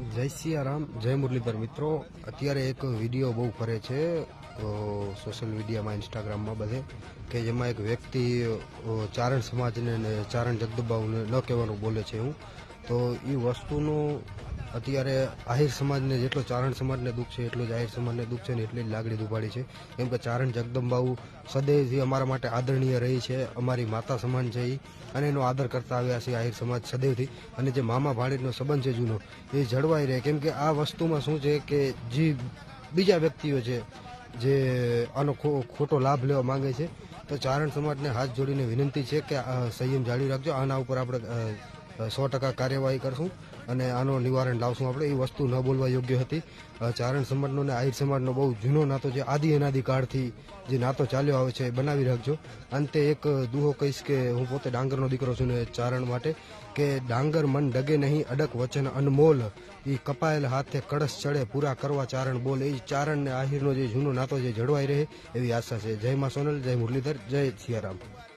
જય સિયારામ, જય મુરલીધર. મિત્રો, અત્યારે એક વીડિયો બહુ ફરે છે સોશિયલ મીડિયામાં ઇન્સ્ટાગ્રામમાં બધે, કે જેમાં એક વ્યક્તિ ચારણ સમાજને ચારણ જગદબાઉને ન કહેવાનું બોલે છે હું તો એ વસ્તુનું અત્યારે આહિર સમાજને જેટલો ચારણ સમાજને દુઃખ છે, એટલું જ આહિર સમાજને દુઃખ છે ને એટલી જ લાગણી દુભાડી છે. કેમ કે ચારણ જગદંબાઉ સદૈવથી અમારા માટે આદરણીય રહી છે, અમારી માતા સમાન છે એ અને એનો આદર કરતા આવ્યા છે આહિર સમાજ સદૈવથી. અને જે મામા ભાણેજનો સંબંધ છે જૂનો, એ જળવાઈ રહે. કેમ કે આ વસ્તુમાં શું છે કે જે બીજા વ્યક્તિઓ છે, જે આનો ખોટો લાભ લેવા માંગે છે, તો ચારણ સમાજને હાથ જોડીને વિનંતી છે કે સંયમ જાળવી રાખજો. આના ઉપર આપણે સો ટકા કાર્યવાહી કરશું અને આનો નિવારણ લાવશું આપણે. એ વસ્તુ ન બોલવા યોગ્ય હતી. ચારણ સમાજનો ને આહિર સમાજનો બહુ જૂનો નાતો છે. આદિ અનાદિ કાળથી જે નાતો ચાલ્યો આવે છે એ બનાવી રાખજો. અંતે એક દુહો કહીશ કે હું પોતે ડાંગરનો દીકરો છું ને ચારણ માટે, કે ડાંગર મન ડગે નહીં, અડક વચન અનમોલ. એ કપાયેલ હાથે કળશ ચડે, પૂરા કરવા ચારણ બોલ. એ ચારણ ને આહિરનો જે જૂનો નાતો જે જળવાઈ રહે એવી આશા છે. જય માં સોનલ, જય મુરલીધર, જય સિયારામ.